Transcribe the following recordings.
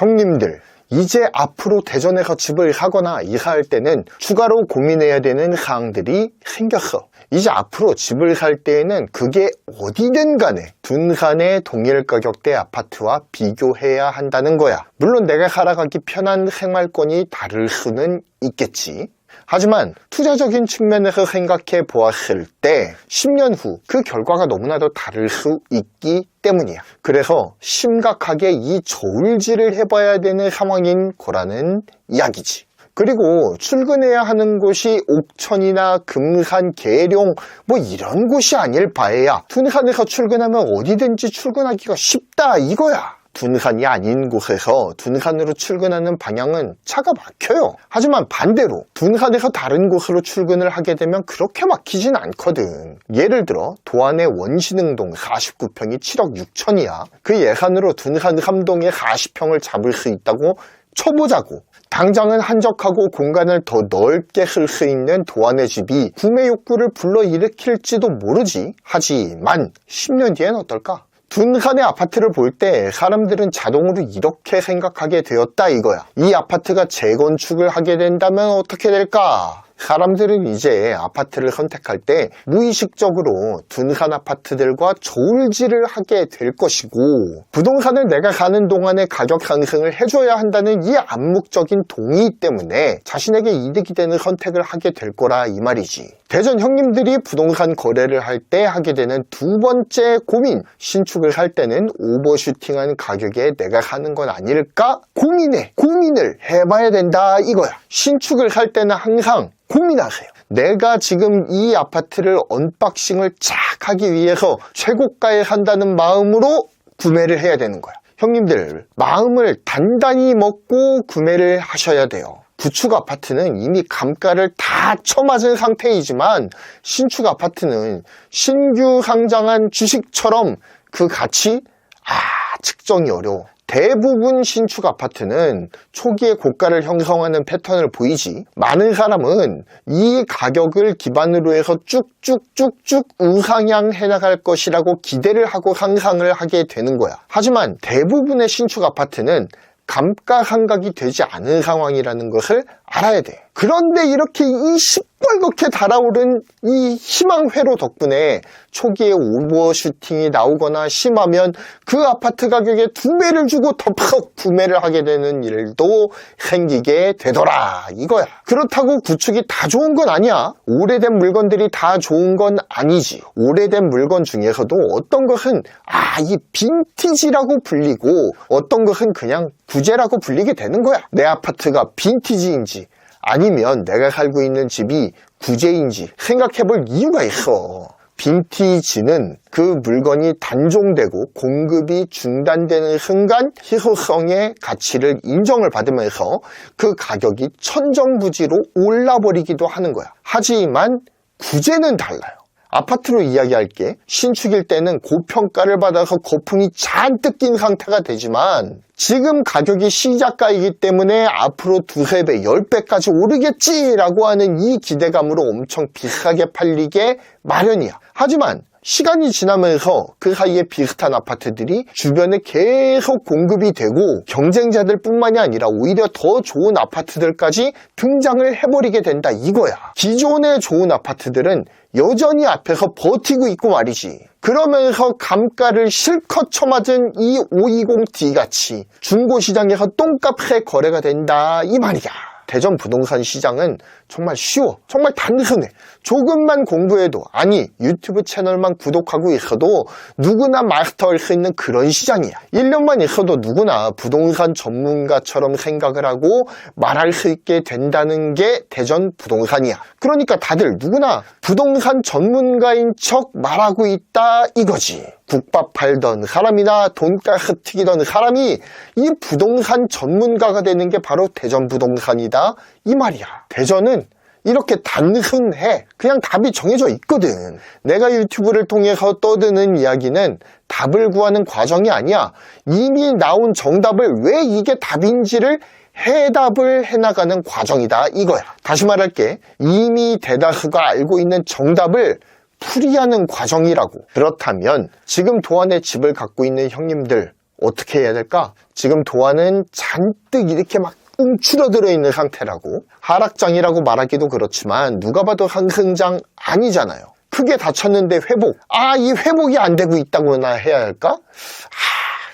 형님들 이제 앞으로 대전에서 집을 하거나 이사할 때는 추가로 고민해야 되는 사항들이 생겼어. 이제 앞으로 집을 살 때에는 그게 어디든 간에 둔간의 동일 가격대 아파트와 비교해야 한다는 거야. 물론 내가 살아가기 편한 생활권이 다를 수는 있겠지. 하지만 투자적인 측면에서 생각해 보았을 때 10년 후 그 결과가 너무나도 다를 수 있기 때문이야. 그래서 심각하게 이 저울질을 해봐야 되는 상황인 거라는 이야기지. 그리고 출근해야 하는 곳이 옥천이나 금산, 계룡 뭐 이런 곳이 아닐 바에야 둔산에서 출근하면 어디든지 출근하기가 쉽다 이거야. 둔산이 아닌 곳에서 둔산으로 출근하는 방향은 차가 막혀요. 하지만 반대로 둔산에서 다른 곳으로 출근을 하게 되면 그렇게 막히진 않거든. 예를 들어 도안의 원신흥동 49평이 7억 6천이야. 그 예산으로 둔산 3동에 40평을 잡을 수 있다고 쳐보자고. 당장은 한적하고 공간을 더 넓게 쓸 수 있는 도안의 집이 구매 욕구를 불러일으킬지도 모르지. 하지만 10년 뒤엔 어떨까? 둔간의 아파트를 볼 때 사람들은 자동으로 이렇게 생각하게 되었다 이거야. 이 아파트가 재건축을 하게 된다면 어떻게 될까? 사람들은 이제 아파트를 선택할 때 무의식적으로 둔산 아파트들과 저울질을 하게 될 것이고 부동산을 내가 가는 동안에 가격 상승을 해줘야 한다는 이 암묵적인 동의 때문에 자신에게 이득이 되는 선택을 하게 될 거라 이 말이지. 대전 형님들이 부동산 거래를 할 때 하게 되는 두 번째 고민 신축을 할 때는 오버슈팅한 가격에 내가 사는 건 아닐까 고민해 고민을 해봐야 된다 이거야 신축을 할 때는 항상 고민하세요. 내가 지금 이 아파트를 언박싱을 쫙 하기 위해서 최고가에 산다는 마음으로 구매를 해야 되는 거야. 형님들, 마음을 단단히 먹고 구매를 하셔야 돼요. 구축 아파트는 이미 감가를 다 쳐맞은 상태이지만 신축 아파트는 신규 상장한 주식처럼 그 가치 아 측정이 어려워. 대부분 신축 아파트는 초기에 고가를 형성하는 패턴을 보이지 많은 사람은 이 가격을 기반으로 해서 쭉쭉쭉쭉 우상향 해 나갈 것이라고 기대를 하고 상상을 하게 되는 거야 하지만 대부분의 신축 아파트는 감가상각이 되지 않은 상황이라는 것을 알아야 돼. 그런데 이렇게 이 시뻘겋게 달아오른 이 희망회로 덕분에 초기에 오버슈팅이 나오거나 심하면 그 아파트 가격에 두 배를 주고 덮어 구매를 하게 되는 일도 생기게 되더라 이거야. 그렇다고 구축이 다 좋은 건 아니야. 오래된 물건들이 다 좋은 건 아니지. 오래된 물건 중에서도 어떤 것은 아 이 빈티지라고 불리고 어떤 것은 그냥 구제라고 불리게 되는 거야. 내 아파트가 빈티지인지 아니면 내가 살고 있는 집이 구제인지 생각해 볼 이유가 있어. 빈티지는 그 물건이 단종되고 공급이 중단되는 순간 희소성의 가치를 인정을 받으면서 그 가격이 천정부지로 올라버리기도 하는 거야. 하지만 구제는 달라요. 아파트로 이야기할게. 신축일 때는 고평가를 받아서 거품이 잔뜩 낀 상태가 되지만 지금 가격이 시작가이기 때문에 앞으로 두세 배, 열 배까지 오르겠지라고 하는 이 기대감으로 엄청 비싸게 팔리게 마련이야. 하지만 시간이 지나면서 그 사이에 비슷한 아파트들이 주변에 계속 공급이 되고 경쟁자들 뿐만이 아니라 오히려 더 좋은 아파트들까지 등장을 해버리게 된다 이거야. 기존의 좋은 아파트들은 여전히 앞에서 버티고 있고 말이지. 그러면서 감가를 실컷 쳐맞은 이 520D 같이 중고시장에서 똥값에 거래가 된다 이 말이야. 대전 부동산 시장은 정말 쉬워. 정말 단순해. 조금만 공부해도, 아니, 유튜브 채널만 구독하고 있어도 누구나 마스터할 수 있는 그런 시장이야. 1년만 있어도 누구나 부동산 전문가처럼 생각을 하고 말할 수 있게 된다는 게 대전 부동산이야. 그러니까 다들 누구나 부동산 전문가인 척 말하고 있다 이거지. 국밥 팔던 사람이나 돈가스 튀기던 사람이 이 부동산 전문가가 되는 게 바로 대전 부동산이다 이 말이야. 대전은 이렇게 단순해. 그냥 답이 정해져 있거든. 내가 유튜브를 통해서 떠드는 이야기는 답을 구하는 과정이 아니야. 이미 나온 정답을 왜 이게 답인지를 해답을 해나가는 과정이다 이거야. 다시 말할게. 이미 대다수가 알고 있는 정답을 풀이하는 과정이라고. 그렇다면 지금 도안의 집을 갖고 있는 형님들 어떻게 해야 될까? 지금 도안은 잔뜩 이렇게 막 움츠러들어 있는 상태라고 하락장이라고 말하기도 그렇지만 누가 봐도 상승장 아니잖아요. 크게 다쳤는데 회복. 아, 이 회복이 안 되고 있다고나 해야 할까? 아,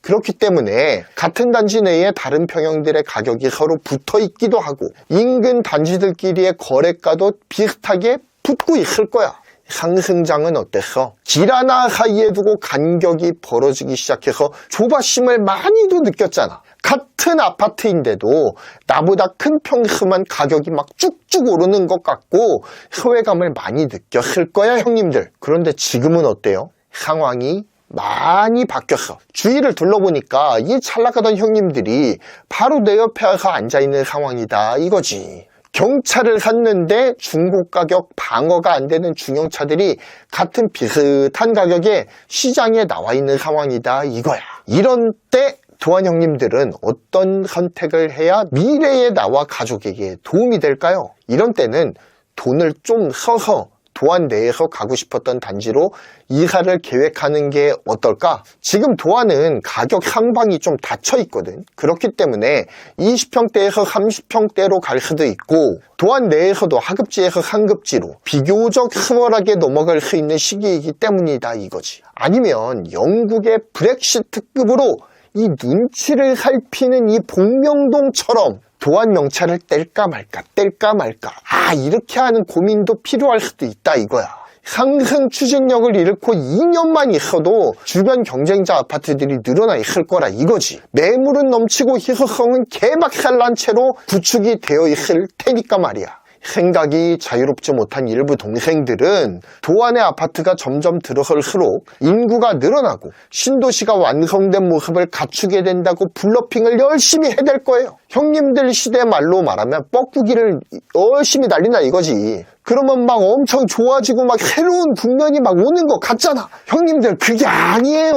그렇기 때문에 같은 단지 내에 다른 평형들의 가격이 서로 붙어 있기도 하고 인근 단지들끼리의 거래가도 비슷하게 붙고 있을 거야. 상승장은 어땠어? 길 하나 사이에 두고 간격이 벌어지기 시작해서 조바심을 많이도 느꼈잖아. 같은 아파트인데도 나보다 큰 평수만 가격이 막 쭉쭉 오르는 것 같고 소외감을 많이 느꼈을 거야 형님들. 그런데 지금은 어때요? 상황이 많이 바뀌었어. 주위를 둘러보니까 이 찰나가던 형님들이 바로 내 옆에 앉아있는 상황이다 이거지. 경차를 샀는데 중고 가격 방어가 안 되는 중형차들이 같은 비슷한 가격에 시장에 나와 있는 상황이다 이거야. 이런 때 도안 형님들은 어떤 선택을 해야 미래의 나와 가족에게 도움이 될까요? 이런 때는 돈을 좀 써서 도안 내에서 가고 싶었던 단지로 이사를 계획하는 게 어떨까? 지금 도안은 가격 상방이 좀 닫혀 있거든. 그렇기 때문에 20평대에서 30평대로 갈 수도 있고 도안 내에서도 하급지에서 상급지로 비교적 수월하게 넘어갈 수 있는 시기이기 때문이다 이거지. 아니면 영국의 브렉시트급으로 이 눈치를 살피는 이 복명동처럼 도안 명찰을 뗄까 말까 뗄까 말까. 아 이렇게 하는 고민도 필요할 수도 있다 이거야. 상승 추진력을 잃고 2년만 있어도 주변 경쟁자 아파트들이 늘어나 있을 거라 이거지. 매물은 넘치고 희소성은 개박살난 채로 구축이 되어 있을 테니까 말이야 생각이 자유롭지 못한 일부 동생들은 도안의 아파트가 점점 들어설수록 인구가 늘어나고 신도시가 완성된 모습을 갖추게 된다고 블러핑을 열심히 해댈 거예요. 형님들 시대 말로 말하면 뻐꾸기를 열심히 날리나 이거지. 그러면 막 엄청 좋아지고 막 새로운 국면이 막 오는 것 같잖아. 형님들 그게 아니에요.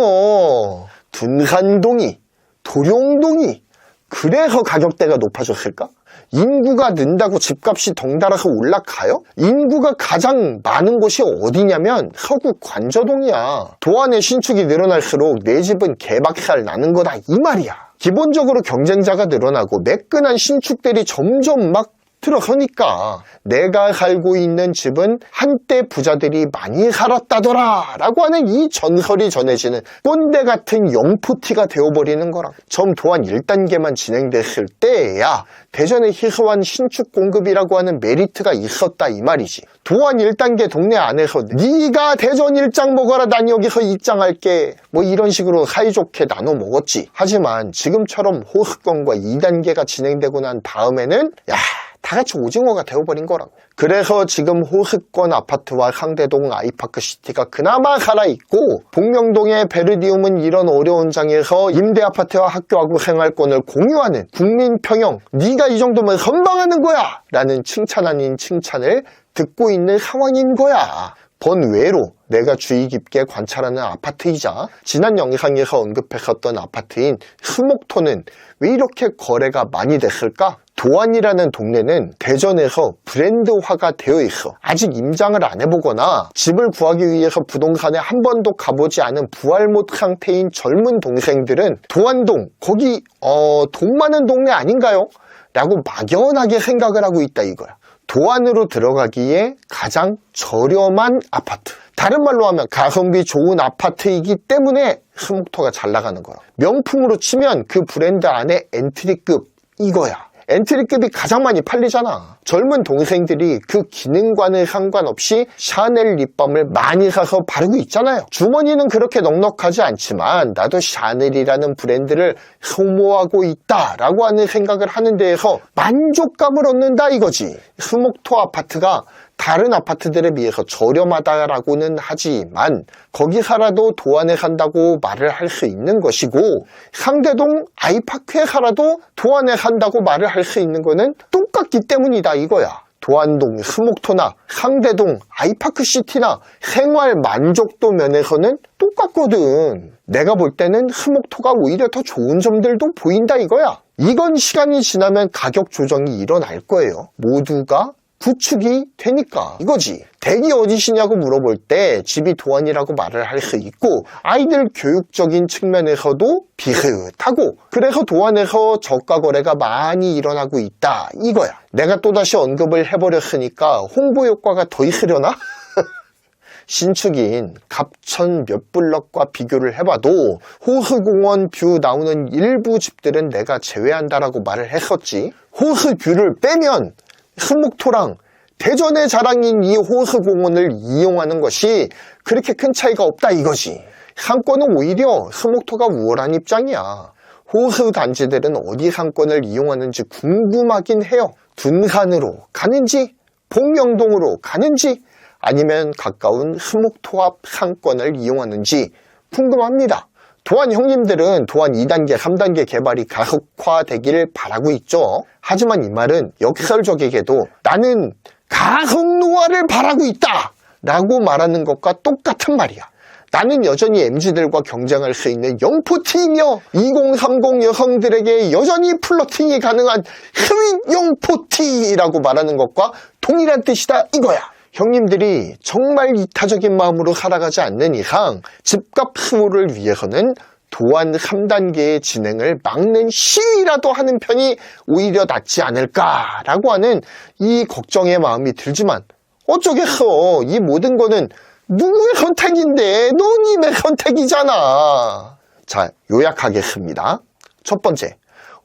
둔산동이, 도룡동이 그래서 가격대가 높아졌을까? 인구가 는다고 집값이 덩달아서 올라가요? 인구가 가장 많은 곳이 어디냐면 서구 관저동이야. 도안의 신축이 늘어날수록 내 집은 개박살 나는 거다 이 말이야. 기본적으로 경쟁자가 늘어나고 매끈한 신축들이 점점 막 들어서니까 내가 살고 있는 집은 한때 부자들이 많이 살았다더라 라고 하는 이 전설이 전해지는 꼰대 같은 영포티가 되어버리는 거라고. 점 도안 1단계만 진행됐을 때야 대전의 희소한 신축 공급이라고 하는 메리트가 있었다 이 말이지. 도안 1단계 동네 안에서 네가 대전 일장 먹어라 난 여기서 입장할게. 뭐 이런 식으로 사이좋게 나눠 먹었지. 하지만 지금처럼 호흡권과 2단계가 진행되고 난 다음에는 야 다 같이 오징어가 되어버린 거라고. 그래서 지금 호흡권 아파트와 상대동 아이파크 시티가 그나마 살아있고 복명동의 베르디움은 이런 어려운 장에서 임대아파트와 학교하고 생활권을 공유하는 국민평형 네가 이 정도면 선방하는 거야! 라는 칭찬 아닌 칭찬을 듣고 있는 상황인 거야. 번외로 내가 주의 깊게 관찰하는 아파트이자 지난 영상에서 언급했었던 아파트인 수목토는 왜 이렇게 거래가 많이 됐을까? 도안이라는 동네는 대전에서 브랜드화가 되어 있어. 아직 임장을 안 해보거나 집을 구하기 위해서 부동산에 한 번도 가보지 않은 부활못 상태인 젊은 동생들은 도안동, 거기, 어, 돈 많은 동네 아닌가요? 라고 막연하게 생각을 하고 있다 이거야. 도안으로 들어가기에 가장 저렴한 아파트. 다른 말로 하면 가성비 좋은 아파트이기 때문에 스목토가 잘 나가는 거야. 명품으로 치면 그 브랜드 안에 엔트리급 이거야. 엔트리급이 가장 많이 팔리잖아. 젊은 동생들이 그 기능과는 상관없이 샤넬 립밤을 많이 사서 바르고 있잖아요. 주머니는 그렇게 넉넉하지 않지만 나도 샤넬이라는 브랜드를 소모하고 있다 라고 하는 생각을 하는 데에서 만족감을 얻는다 이거지. 스목토 아파트가 다른 아파트들에 비해서 저렴하다라고는 하지만 거기 살아도 도안에 산다고 말을 할 수 있는 것이고 상대동 아이파크에 살아도 도안에 산다고 말을 할 수 있는 거는 똑같기 때문이다 이거야. 도안동, 수목토나 상대동, 아이파크시티나 생활 만족도 면에서는 똑같거든. 내가 볼 때는 수목토가 오히려 더 좋은 점들도 보인다 이거야. 이건 시간이 지나면 가격 조정이 일어날 거예요. 모두가 구축이 되니까 이거지. 댁이 어디시냐고 물어볼 때 집이 도안이라고 말을 할 수 있고 아이들 교육적인 측면에서도 비슷하고 그래서 도안에서 저가 거래가 많이 일어나고 있다 이거야. 내가 또다시 언급을 해버렸으니까 홍보 효과가 더 있으려나? 신축인 갑천 몇 블럭과 비교를 해봐도 호수공원 뷰 나오는 일부 집들은 내가 제외한다라고 말을 했었지. 호수 뷰를 빼면 흑목토랑 대전의 자랑인 이 호수공원을 이용하는 것이 그렇게 큰 차이가 없다 이거지. 상권은 오히려 흑목토가 우월한 입장이야. 호수 단지들은 어디 상권을 이용하는지 궁금하긴 해요. 둔산으로 가는지, 복명동으로 가는지, 아니면 가까운 흑목토합 상권을 이용하는지 궁금합니다. 도안 형님들은 도안 2단계, 3단계 개발이 가속화되기를 바라고 있죠. 하지만 이 말은 역설적이게도 나는 가속노화를 바라고 있다! 라고 말하는 것과 똑같은 말이야. 나는 여전히 MZ들과 경쟁할 수 있는 영포티이며 2030 여성들에게 여전히 플러팅이 가능한 흡입 영포티라고 말하는 것과 동일한 뜻이다 이거야. 형님들이 정말 이타적인 마음으로 살아가지 않는 이상 집값 수호를 위해서는 도안 3단계의 진행을 막는 시위라도 하는 편이 오히려 낫지 않을까라고 하는 이 걱정의 마음이 들지만 어쩌겠어. 이 모든 거는 누구의 선택인데 너님의 선택이잖아. 자, 요약하겠습니다. 첫 번째,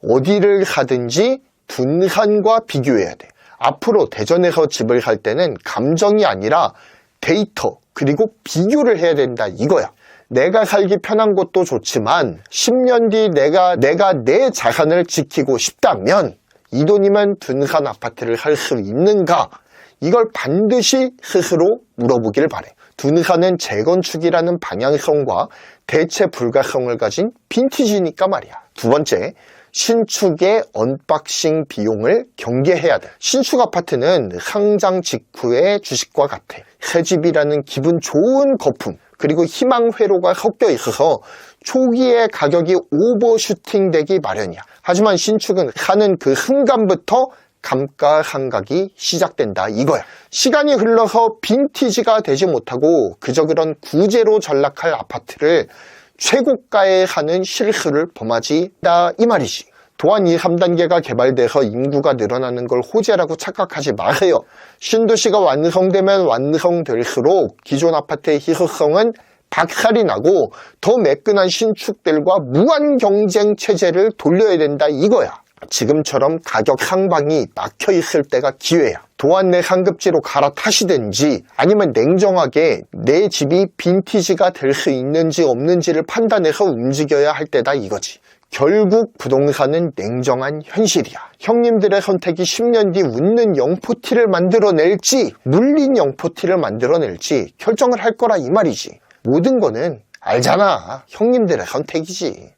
어디를 가든지 둔산과 비교해야 돼. 앞으로 대전에서 집을 살 때는 감정이 아니라 데이터 그리고 비교를 해야 된다 이거야. 내가 살기 편한 곳도 좋지만 10년 뒤 내가 내가 내 자산을 지키고 싶다면 이 돈이면 둔산 아파트를 살 수 있는가? 이걸 반드시 스스로 물어보길 바래. 둔산은 재건축이라는 방향성과 대체 불가성을 가진 빈티지니까 말이야. 두 번째, 신축의 언박싱 비용을 경계해야 돼. 신축 아파트는 상장 직후의 주식과 같아. 새 집이라는 기분 좋은 거품, 그리고 희망 회로가 섞여 있어서 초기에 가격이 오버슈팅 되기 마련이야. 하지만 신축은 사는 그 순간부터 감가상각이 시작된다 이거야. 시간이 흘러서 빈티지가 되지 못하고 그저 그런 구제로 전락할 아파트를 최고가에 사는 실수를 범하지다 이 말이지. 또한 이 3단계가 개발돼서 인구가 늘어나는 걸 호재라고 착각하지 마세요. 신도시가 완성되면 완성될수록 기존 아파트의 희소성은 박살이 나고 더 매끈한 신축들과 무한 경쟁 체제를 돌려야 된다 이거야. 지금처럼 가격 상방이 막혀 있을 때가 기회야. 도안 내 상급지로 갈아타시든지 아니면 냉정하게 내 집이 빈티지가 될 수 있는지 없는지를 판단해서 움직여야 할 때다 이거지. 결국 부동산은 냉정한 현실이야. 형님들의 선택이 10년 뒤 웃는 영포티를 만들어낼지 물린 영포티를 만들어낼지 결정을 할 거라 이 말이지. 모든 거는 알잖아. 형님들의 선택이지.